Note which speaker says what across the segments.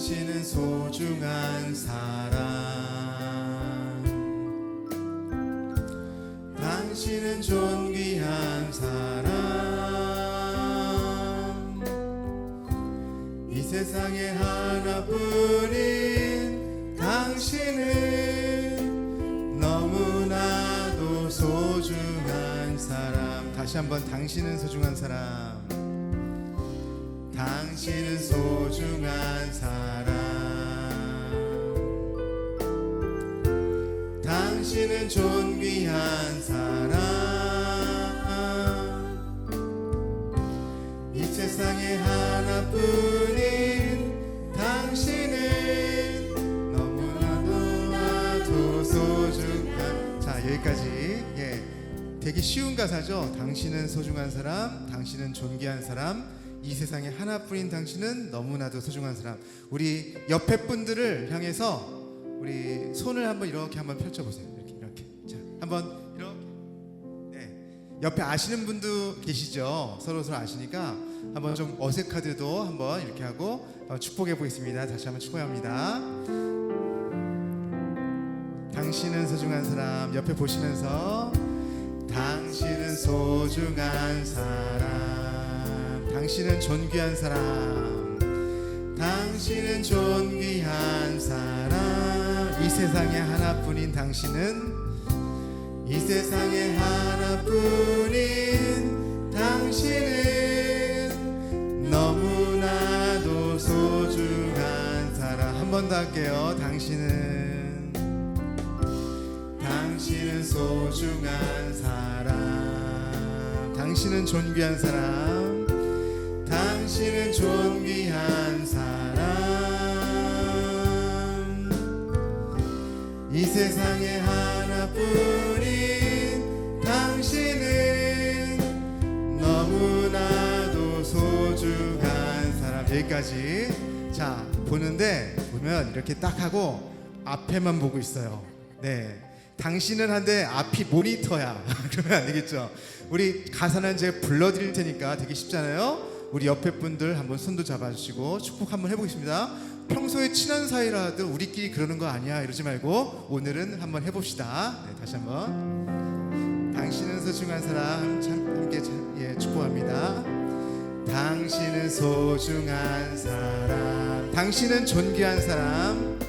Speaker 1: 당신은 소중한 사람. 당신은 존귀한 사람. 이 세상에 하나뿐인 당신은 너무나도 소중한 사람. 다시 한번 당신은 소중한 사람 당신은 소중한 사람. 당신은 존귀한 사람. 이 세상에 하나뿐인 당신은 너무나도 나도 소중한 자 여기까지. 예. 되게 쉬운 가사죠? 당신은 소중한 사람 당신은 존귀한 사람 이 세상에 하나뿐인 당신은 너무나도 소중한 사람 우리 옆에 분들을 향해서 우리 손을 한번 이렇게 한번 펼쳐 보세요 이렇게 이렇게 자 한번 이렇게 네. 옆에 아시는 분도 계시죠? 서로 서로 아시니까 한번 좀 어색하더라도 한번 이렇게 하고 어, 축복해 보겠습니다. 다시 한번 축복합니다. 당신은 소중한 사람 옆에 보시면서 당신은 소중한 사람 당신은 존귀한 사람. 당신은 존귀한 사람. 이 세상에 하나뿐인 당신은? 이 세상에 하나뿐인 당신은 너무나도 소중한 사람. 한 번 더 할게요. 당신은. 당신은 소중한 사람. 당신은 존귀한 사람 당신은 존귀한 사람. 이 세상에 하나뿐인 당신은 너무나도 소중한 사람. 여기까지. 자 보는데 보면 이렇게 딱 하고 앞에만 보고 있어요. 네. 당신은 한데 앞이 모니터야. 그러면 안 되겠죠. 우리 가사는 제가 불러드릴 테니까 되게 쉽잖아요 우리 옆에 분들 한번 손도 잡아주시고 축복 한번 해보겠습니다. 평소에 친한 사이라도 우리끼리 그러는 거 아니야 이러지 말고 오늘은 한번 해봅시다. 네, 다시 한번. 당신은 소중한 사람 참 함께 참, 예, 축복합니다. 당신은 소중한 사람 당신은 존귀한 사람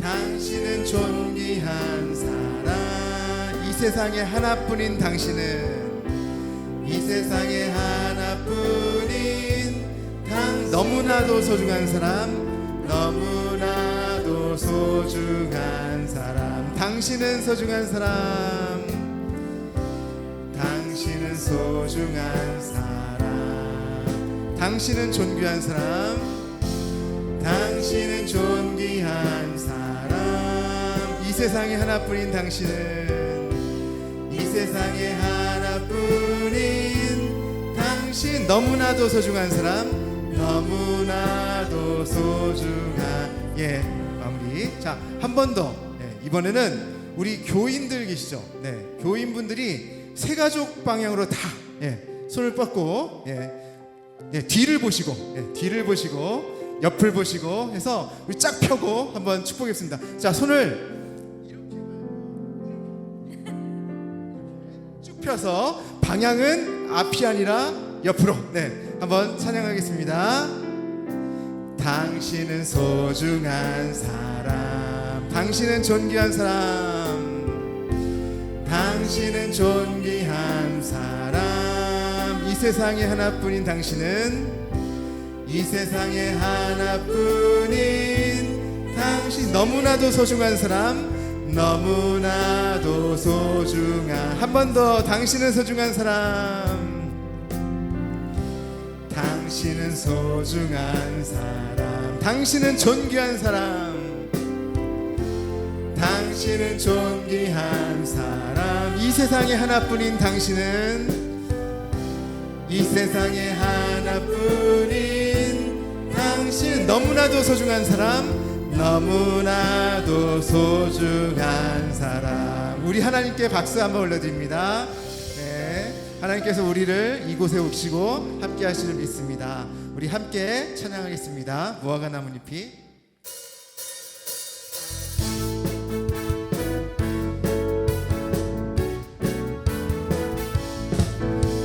Speaker 1: 당신은 존귀한 사람. 이 세상에 하나뿐인 당신은 이 세상에 하나 뿐인 당 너무나도 소중한 사람 너무나도 소중한 사람. 당신은 소중한 사람. 당신은 소중한 사람. 당신은 존귀한 사람. 당신은 존귀한 사람. 이 세상에 하나뿐인 당신은 너무나도 소중한 사람 너무나도 소중한 예 마무리. 자 한 번 더. 예, 이번에는 우리 교인들 계시죠? 네 교인분들이 세 가족 방향으로 다 예, 손을 뻗고 예, 예, 뒤를 보시고 예, 뒤를 보시고 옆을 보시고 해서 우리 쫙 펴고 한번 축복했습니다. 자 손을 쭉 펴서 방향은 앞이 아니라 옆으로 네 한번 찬양하겠습니다. 당신은 소중한 사람, 당신은 존귀한 사람, 당신은 존귀한 사람. 이 세상에 하나뿐인 당신은 이 세상에 하나뿐인 당신. 너무나도 소중한 사람 너무나도 소중한 한 번 더 당신은 소중한 사람 당신은 소중한 사람 당신은 존귀한 사람 당신은 존귀한 사람. 이 세상에 하나뿐인 당신은 이 세상에 하나뿐인 당신. 너무나도 소중한 사람 너무나도 소중한 사람. 우리 하나님께 박수 한번 올려드립니다. 네 하나님께서 우리를 이곳에 오시고 함께 하시는 믿습니다 우리 함께 찬양하겠습니다. 무화과 나뭇잎이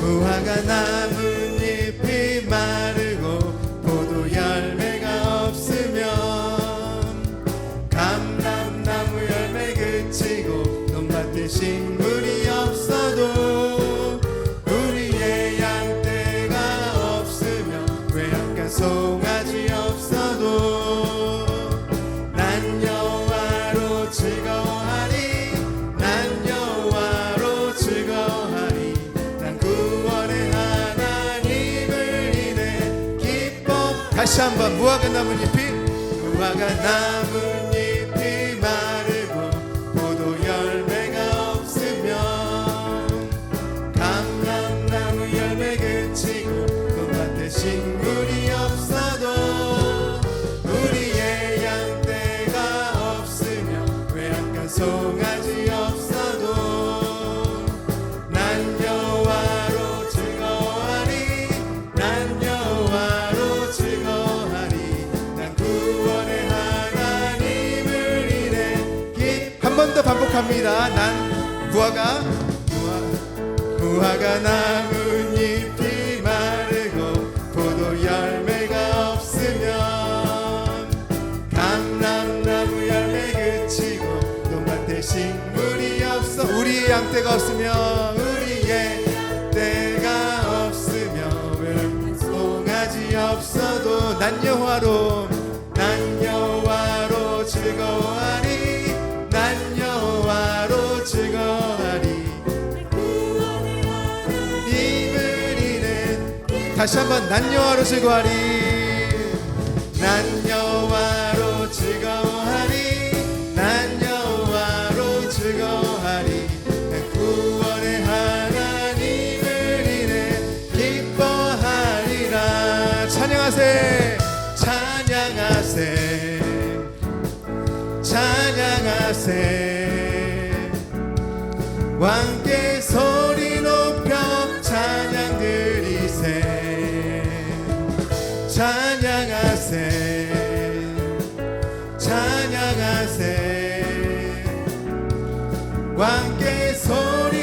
Speaker 1: 무화과 나뭇 다시 한번 무화과 나뭇잎이 무화과 나뭇 반복합니다. 난 무화과 무화- 무화과 나뭇 잎이 마르고 포도 열매가 없으면 감람나무 열매 그치고 논밭에 식물이 없어. 우리의 양떼가 없으면 우리의 때가 없으며 외로운 송아지 없어도 난 여호와로 다시 한번 난 여호와로 즐거워하리. 난 여호와로 즐거워하리. 난 여호와로 즐거워하리. 난 구원의 하나님을 인해 기뻐하리라. 찬양하세. 찬양하세. 찬양하세. 왕 왕께 소리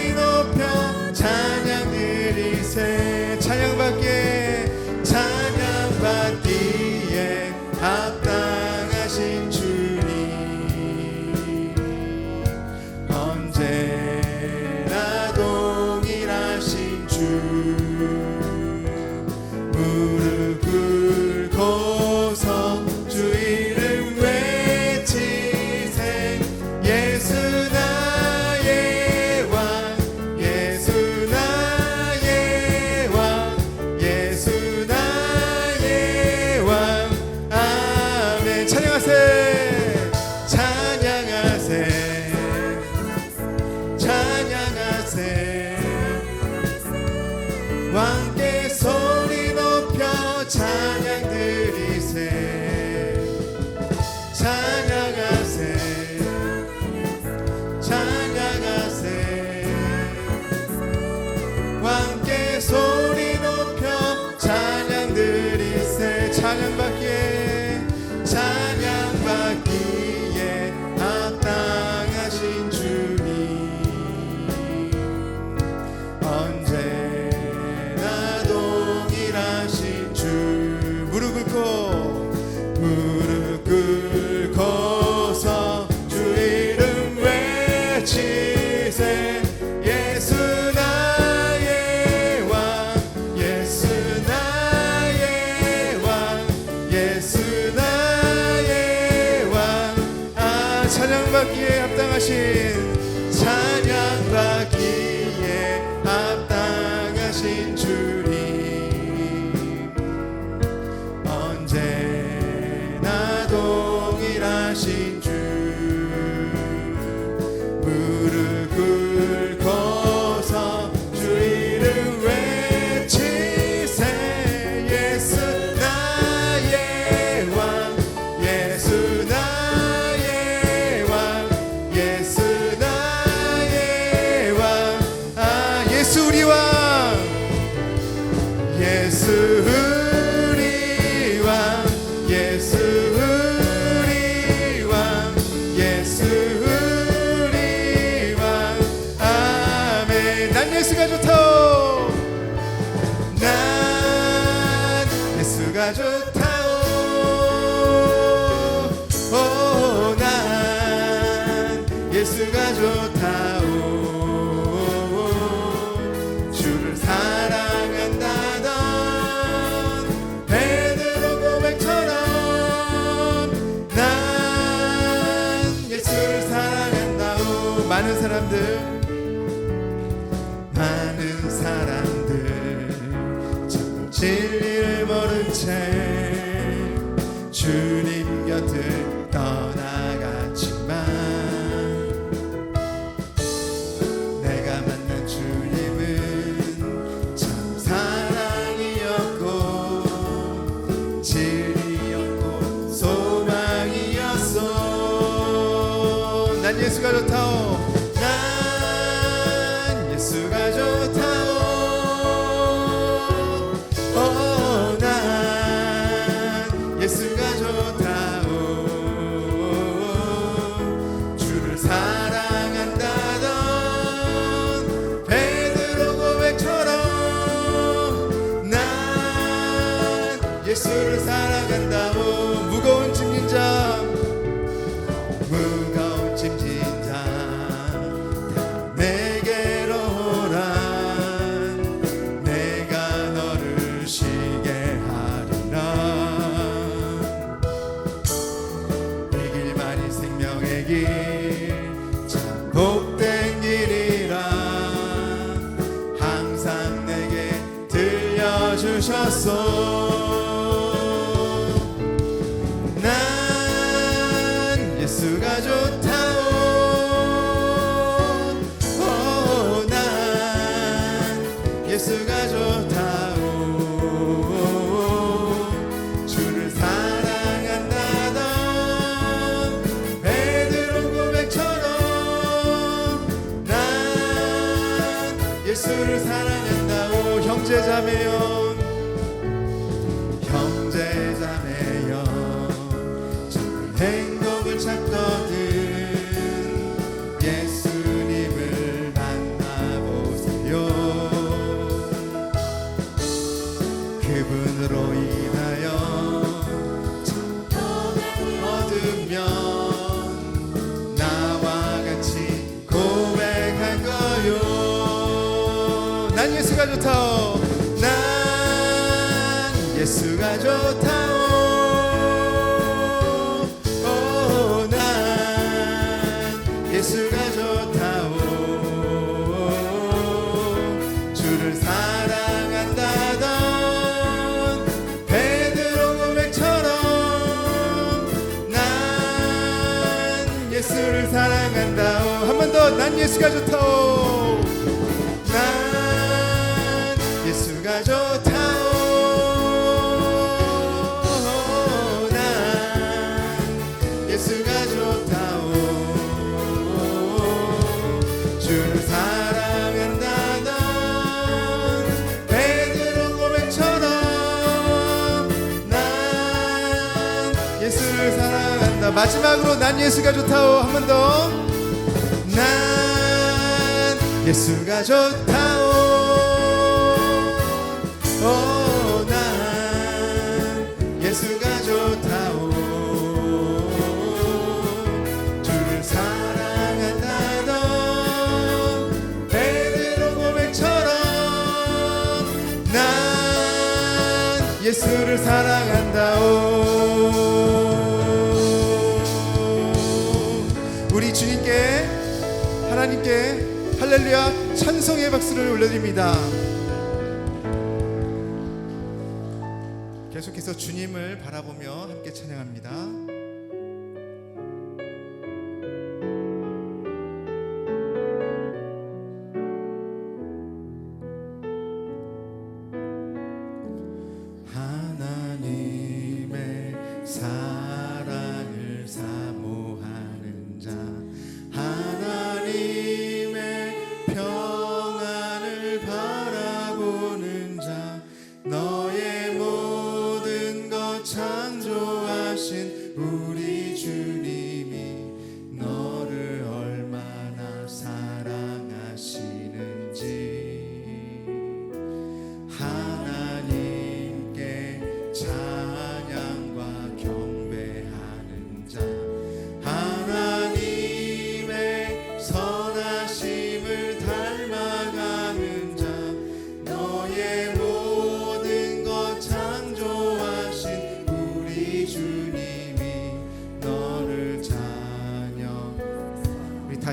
Speaker 1: 합 형제자매여. 예수가 좋다오. 난 예수가 좋다오. 난 예수가 좋다오. 주를 사랑한다던 베드로 고백처럼 난 예수를 사랑한다. 마지막으로 난 예수가 좋다오. 한 번 더. 예수가 좋다오. 오. 박수를 올려드립니다. 계속해서 주님을 바라보며 함께 찬양합니다.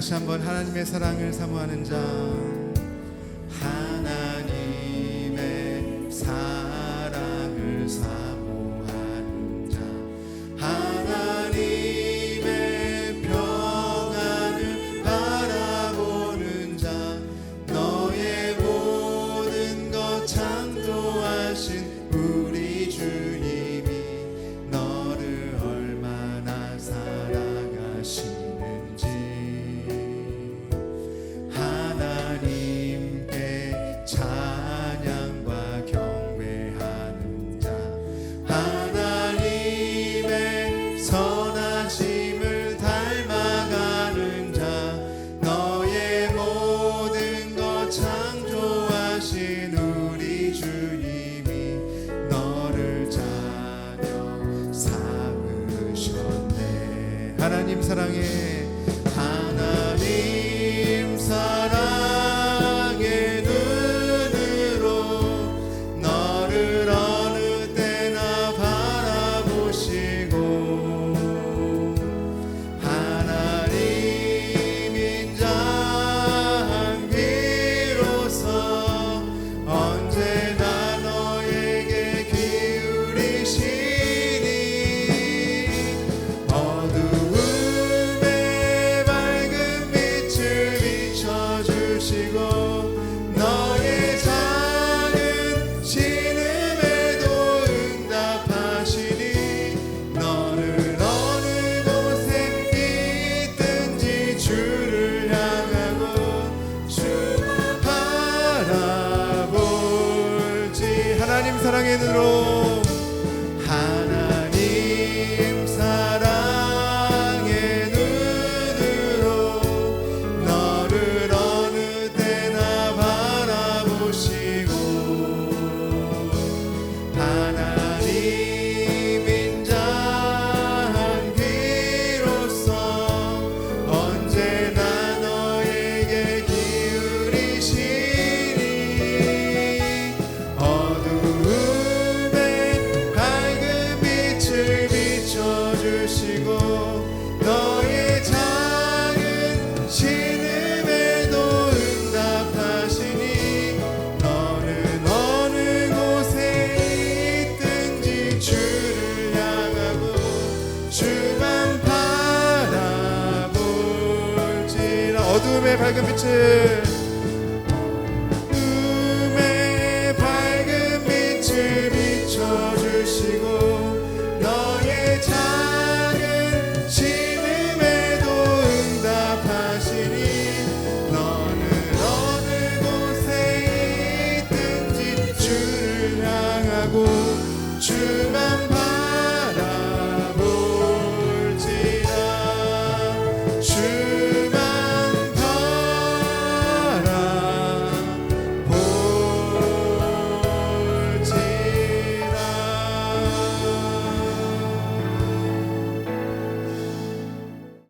Speaker 1: 다시 한번 하나님의 사랑을 사모하는 자.